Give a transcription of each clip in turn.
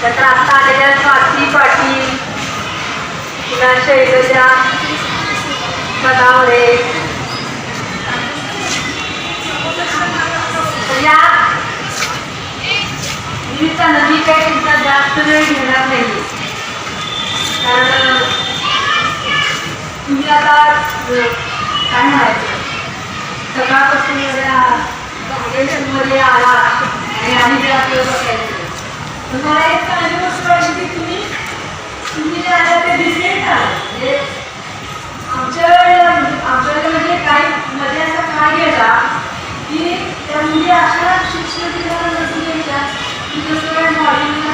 त्यात आता आलेल्या स्वाती पाटील पुन्हा शैलजा बदावरे या निमित्तानं मी काही तुमचा जास्त वेळ घेणार नाही. कारण तुम्ही आता काय म्हणायचं? सकाळपासून एवढ्या मध्ये आला आणि आम्ही ते आपलं बघायचं तुम्हाला मला एक चांगली गोष्ट वाटली की तुम्ही तुम्ही जे आल्या ते डिसेंट आले म्हणजे आमच्या वेळेला म्हणजे आमच्या वेळेला म्हणजे काय मध्ये असा गेला की त्या मुली अशा शिक्षण दिल्याला नसून घ्यायच्या की जसं काय मॉडेलिंगला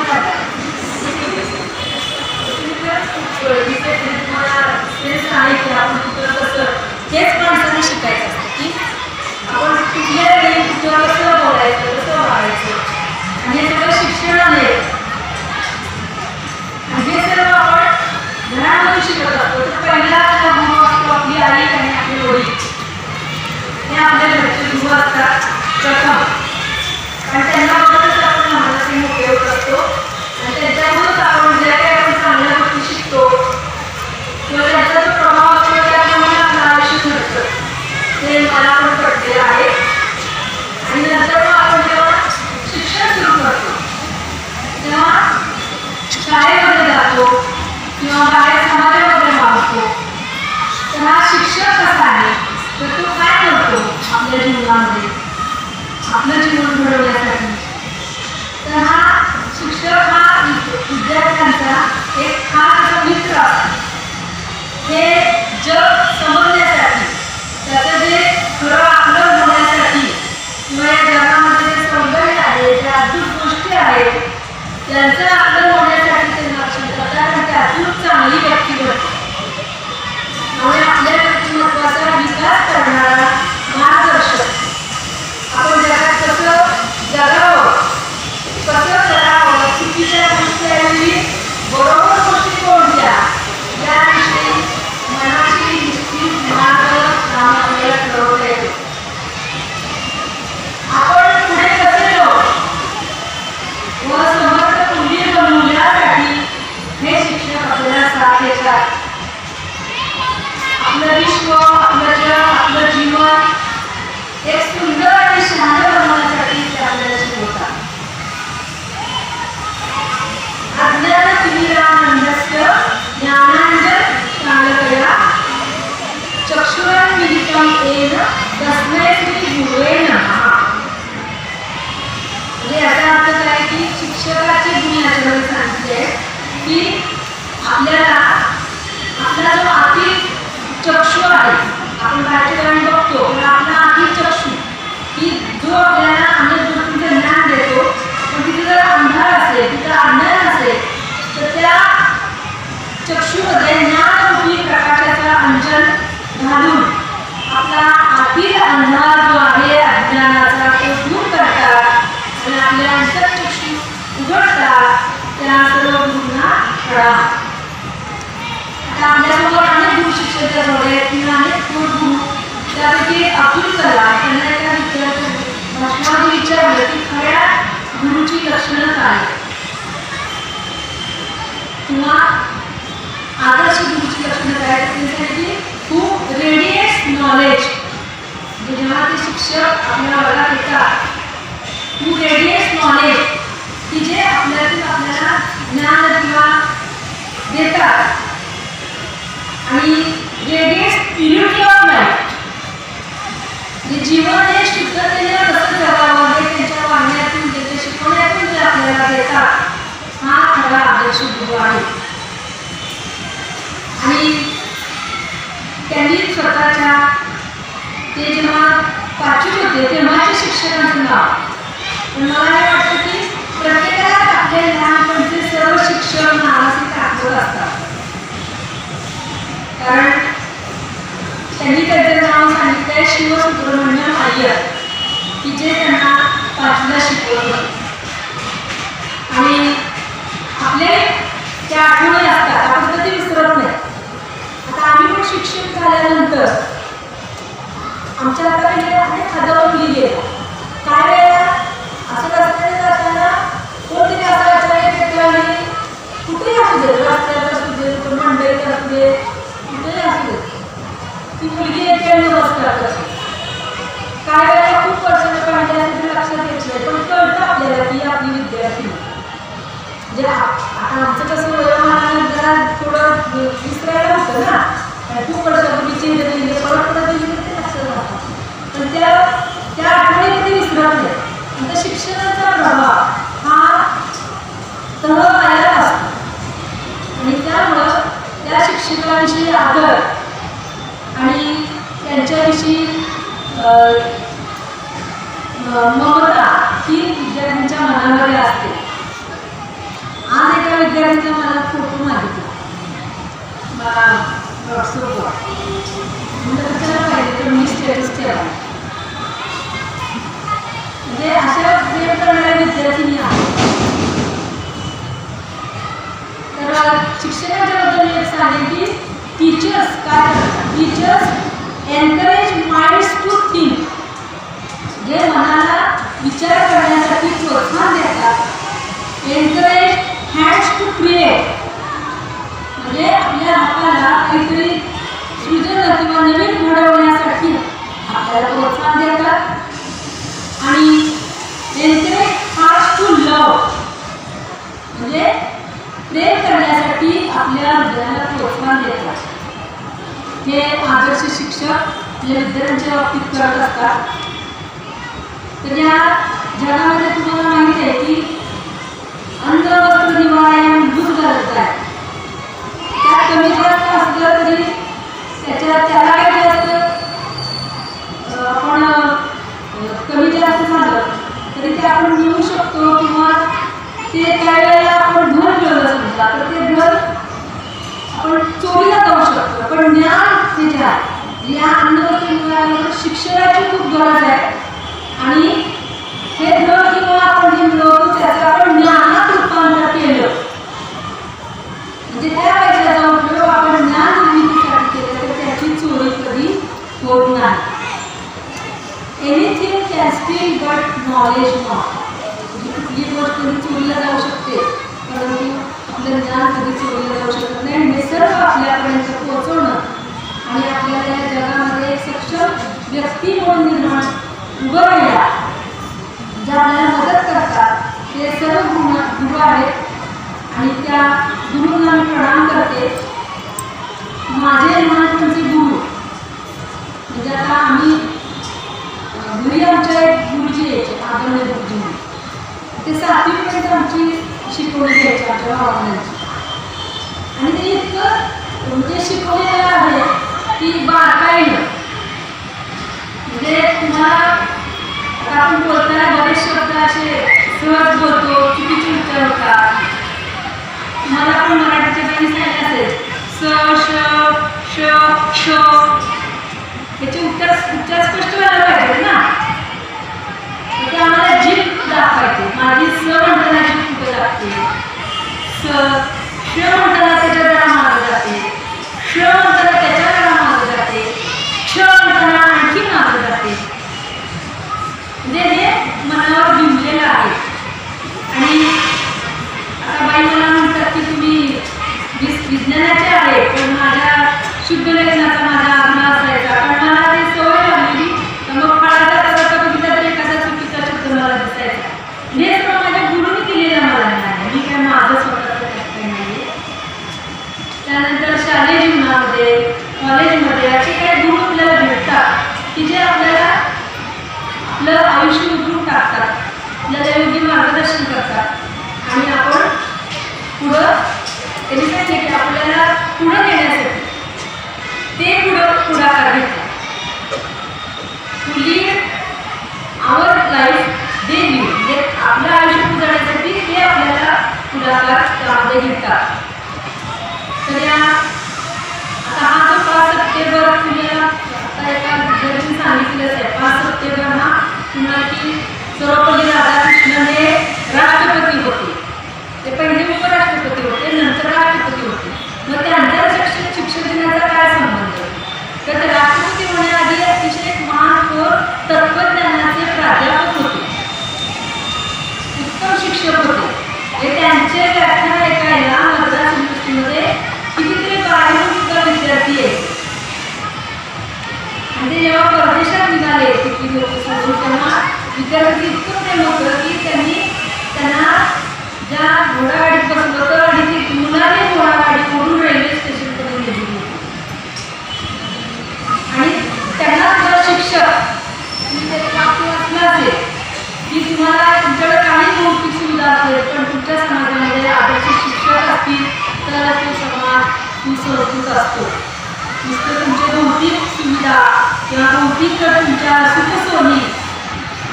तुम्हाला तेच आहे की आपण कुठं कसं हेच माणसाने शिकायचं असतं की आपण कुठल्या वेळी कुठं कसं बोलायचं कसं वागायचं आणि सगळं शिक्षणाने आणि हे सर्व आपण घरामध्ये शिकत असतो तर पहिला आपला गुरु असतो आपली आई आणि आपली वडील हे आपल्या घरचे गुरु असतात प्रथम कारण त्यांना बघतच आपण लहानाचे मोठे होत असतो आणि त्यांच्याकडूनच आपण ज्या काही आपण चांगल्या गोष्टी शिकतो किंवा त्यांचा जो प्रभाव असतो त्याप्रमाणे आपलं आयुष्य घडतं ते मला पण पडलेलं आहे आणि नंतर मग आपण जेव्हा शिक्षण सुरू करतो तेव्हा शाळेमध्ये जातो किंवा बाहेर समाजामध्ये वागतो. तर हा शिक्षक कसा आहे? तर तो काय करतो आपल्या जीवनामध्ये? आपलं जीवन घडवण्यासाठी. तर हा शिक्षक हा विद्यार्थ्यांचा एक खास मित्र असतो हे जग समजण्यासाठी त्याचं जे खरं आकलन होण्यासाठी किंवा या जगामध्ये जे सौंदर्य आहे ज्या अद्भुत गोष्टी आहेत त्यांचं आदर होण्यासाठी ते मार्गदर्शन करतात ते त्यातून चांगली व्यक्ती घडते आपल्याला आपला जो आर्थिक चक्षु आहे आपण बाहेरच्या ठिकाणी बघतो पण आपला आर्थिक चक्षु की जो आपल्याला अनेक गोष्टींचं ज्ञान देतो पण तिथे जर अंधार असेल तिथं अज्ञान असेल तर त्या चक्षुमध्ये ज्ञानरूपी प्रकाशाचा अंजन घालून आपला आतील अंधार जो आहे अज्ञानाचा तो दूर करतात आणि आपल्या अंतरचक्षु उघडतात त्या सर्व गुरुंना कळा गुरुची लक्षणं काय? किंवा आदर्श गुरुची लक्षणं काय? सांगितली खूप रेडिएट नॉलेज जेव्हा ते शिक्षक आपल्या वर्गात येतात खूप रेडिएट नॉलेज की जे आपल्यातून आपल्याला ज्ञान किंवा देतात. त्यांनी ते जेव्हा पाचवीत होते तेव्हाचे शिक्षकांचं नाव. पण मला हे वाटतं की प्रत्येकाला आपल्या लहानपणचे सर्व शिक्षक नावाचे आठवत असतात. कारण त्यांनी त्यांचं नाव सांगितलंय शिवसुब्रह्मण्यम अय्यर की जे त्यांना पाचवीला शिकवलं आणि आपले त्या आठवणी असतात शिक्षित झाल्यानंतर आमच्या हाताकडे आहे हातावर मुली गेल्या काय वेळेला असं रस्त्याने असताना कोणतरी असा विचार येते असू दे रस्त्यावर मंडईत असू दे कुठेही असू ती मुलगी येते आणि नमस्कार करते काय वेळेला खूप वर्षाने पाहिजे लक्षात घेतलं पण कळतं आपल्याला की आपली विद्यार्थी. म्हणजे आमचं कसं वयोमानाने जरा थोडं विसरायला होतं ना. तू पडत मुलीची त्या त्या आठवणीमध्ये विसरवल्या तर शिक्षणाचा प्रभाव हा तह पायाला आणि त्यामुळं त्या शिक्षकांची आदर आणि त्यांच्याविषयी ममता ही विद्यार्थ्यांच्या मनामध्ये असते. आज एका विद्यार्थ्यांच्या मनात फोटो मागितला. व्हॉट्सअपवर म्हणजे पाहिजे तर मी स्टेटस ठेवा म्हणजे अशा प्रेम करणाऱ्या विद्यार्थिनी आहेत तर शिक्षकांच्या बद्दल एक सांगेल की टीचर्स काय करतात? Teachers encourage minds to think जे मनाला विचार करण्यासाठी प्रोत्साहन देतात एनकरेज हँड्स टू क्रिएट म्हणजे आपल्या हाताला काहीतरी सृजन किंवा नवीन घडवण्यासाठी आपल्याला प्रोत्साहन देतात आणि एनकरेज हार्ट्स टू लव म्हणजे प्रेम करण्यासाठी आपल्या हृदयाला प्रोत्साहन देतात हे आदर्श शिक्षक आपल्या विद्यार्थ्यांच्या बाबतीत करत असतात. तर या जगामध्ये तुम्हाला माहिती आहे की अन्न वस्त्र निवारा या मूलभूत त्या आहेत त्यात कमी जास्त असलं तरी त्याच्या त्याला काय जास्त आपण कमी जास्त झालं तरी ते आपण मिळू शकतो किंवा ते त्यावेळेला आपण घर मिळवलं समजा तर ते घर आपण चोरीला जाऊ शकतो. पण ज्ञान हे जे आहे या आंदोलनामुळे शिक्षणाची खूप गरज आहे आणि हे धन किंवा आपण जे मिळवतो त्याचं आपण ज्ञानात रूपांतर केलं म्हणजे त्या पैशाचा उपयोग आपण ज्ञान निर्मितीसाठी केलं तर त्याची चोरी कधी होत नाही anything can steal but knowledge not म्हणजे कुठली गोष्ट कधी चोरीला जाऊ शकते परंतु आपलं ज्ञान कधी चोरीला जाऊ शकत नाही आणि निसर्ग आपल्यापर्यंत पोहोचवणं आणि आपल्याला या जगामध्ये एक सक्षम व्यक्ती म्हणून निर्माण उभं राहिला जे आपल्याला मदत करतात ते सर्व गुरु आहेत. आणि त्या गुरुंना मी प्रणाम करते. माझे लहानपणचे गुरु. म्हणजे आता आम्ही घरी आमच्या एक गुरुजी यायचे आदरणीय गुरुजी. म्हणून. ते सातवीपर्यंत आमची शिकवणी घ्यायची आमच्या भावनांची आणि ते इतकं म्हणजे शिकवलेलं आहे की बारकाईनं म्हणजे तुम्हाला आता आपण बोलताना बरेच शब्द असे सहज बोलतो चुकीचे उच्चार असेल स श श क्ष याचे उत्तर उच्चार स्पष्ट व्हायला पाहिजे ना ते आम्हाला जीभ दाखवायचे माझी स म्हणताना जीभ कुठे लागते स श म्हणताना त्याच्या जरा मागे जाते श म्हणताना त्याच्या जरा मागे जाते क्ष म्हणताना आणखी मागे जाते म्हणजे हे मनावर बिंबलेलं आहे आणि आता बाई मला म्हणतात की तुम्ही विस- विज्ञानाचे आहे पण माझ्या शुद्ध लेखनाचा माझा आग्रह असायचा पण मला ती सवय लागलेली तर मग फळाचा पदार्थ बघितला तर एखादा चुकीचा शब्द मला दिसायचा हे सगळं माझ्या गुरुने केलेलं मला ज्ञान आहे मी काय माझं स्वतःचं काही नाही त्यानंतर शालेय जीवनामध्ये कॉलेजमध्ये असे काही गुरु आपल्याला भेटतात की जे आपल्याला आपलं आयुष्य उतरून टाकतात आपल्याला योग्य मार्गदर्शन करतात आणि आपण पुढं त्यांनी सांगितले की आपल्याला पुढं नेण्यासाठी ते पुढं पुढाकार घेतात to our life they lead म्हणजे आपलं आयुष्य पुजवण्यासाठी ते आपल्याला पुढाकार लाभ घेतात. तर या आता हा जो पाच सप्टेंबर तुम्हाला आता एका विद्यार्थ्यांनी सांगितलंच आहे. पाच सप्टेंबर हा तुम्हाला की सर्वपल्ली राधाकृष्णन हे राष्ट्रपती होते ते पहिले उपराष्ट्रपती होते नंतर राष्ट्रपती होते मग त्यांचा शिक्षक शिक्षक दिनाचा काय संबंध तर ते राष्ट्रपती होण्याआधी अतिशय एक महान थोर तत्वज्ञानाचे प्राध्यापक होते उत्तम शिक्षक होते हे त्यांचे व्याख्यान ऐकायला मद्रास युनिव्हर्सिटीमध्ये कितीतरी बाहेरून सुद्धा विद्यार्थी आहेत आणि ते जेव्हा परदेशात निघाले तिथली लोक सोडून तेव्हा विद्यार्थी इतकं प्रेम होतं की त्यांनी त्यांना ज्या घोडागाडीत बसलं होतं आणि ती मुलाने घोडागाडी ओढून रेल्वे स्टेशनपर्यंत नेली होती आणि त्यांना सुद्धा शिक्षक तुम्ही त्याचा वाचला असेल की तुम्हाला तुमच्याकडे काही भौतिक सुविधा आहेत पण तुमच्या समाजामध्ये आदर्श शिक्षक असतील तर तो समाज सुसंस्कृत असतो नुसतं तुमच्या भौतिक सुविधा किंवा भौतिक तुमच्या सुखसोयी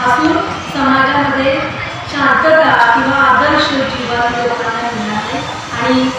असून समाजामध्ये शांतता किंवा आदर्श जीवन लोकांना मिळणार आहे आणि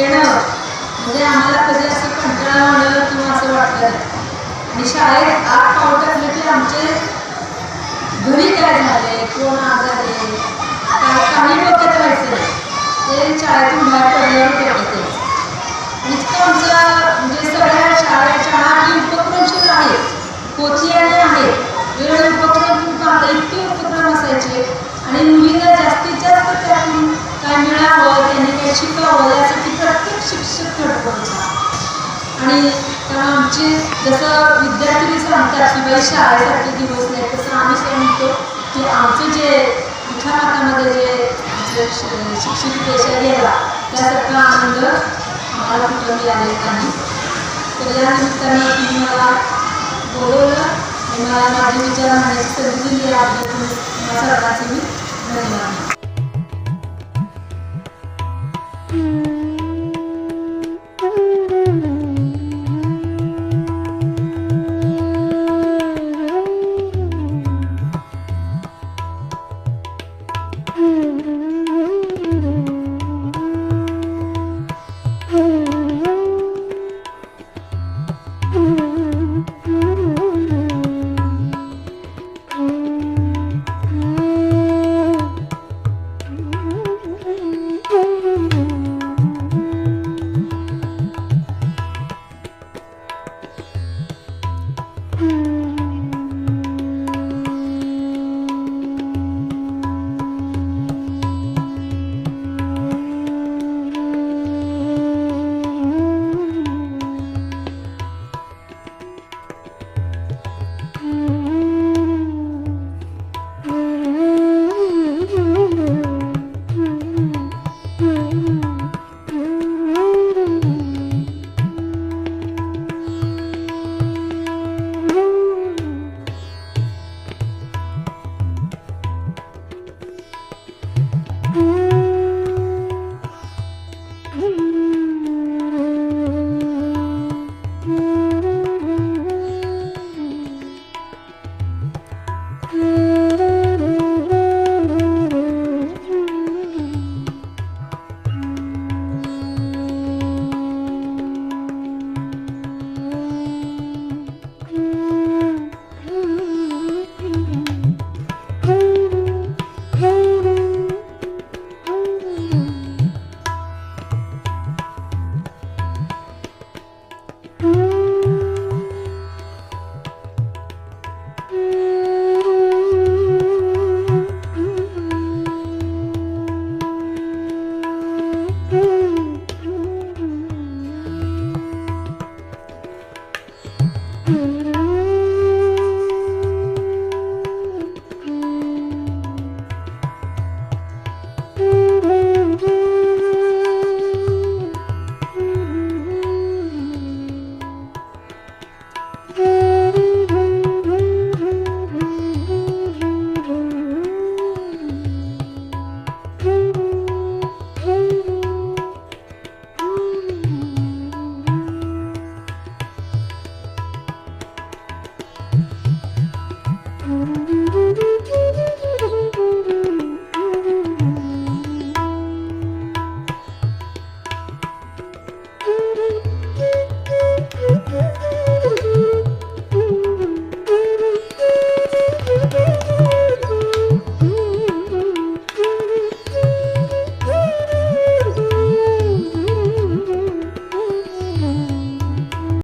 येणं. म्हणजे आम्हाला कधी असं कंटाळा आलं किंवा असं वाटलं आणि शाळेत आत पाऊल टाकलं की आमचे घरी काय झाले कोण आजारे काय काही डोक्यात राहायचं ते शाळेतून बाहेर पडल्यावर करायचे इतकं आमचं म्हणजे सगळ्या शाळेत शाळा आणि उपक्रमशील आहे. कोचियाने आहे. वेळ उपक्रम खूप इतके उपक्रम असायचे. आणि मुलींना जास्तीत जास्त त्यातून जसं विद्यार्थी सांगतात की बाई शाळेसारखे दिवस नाही. तसं आम्ही असं म्हणतो की आमचं जे विठामातामध्ये जे शिक्षण पेशा गेला त्यासारखा आनंद आम्हाला कुठं मिळालेला नाही. तर या निमित्तानं तुम्ही मला बोलवलं आणि मला माझे विचार मांडण्याची संधी दिली याबद्दल तुम्ही सर्वांचे मी धन्यवाद.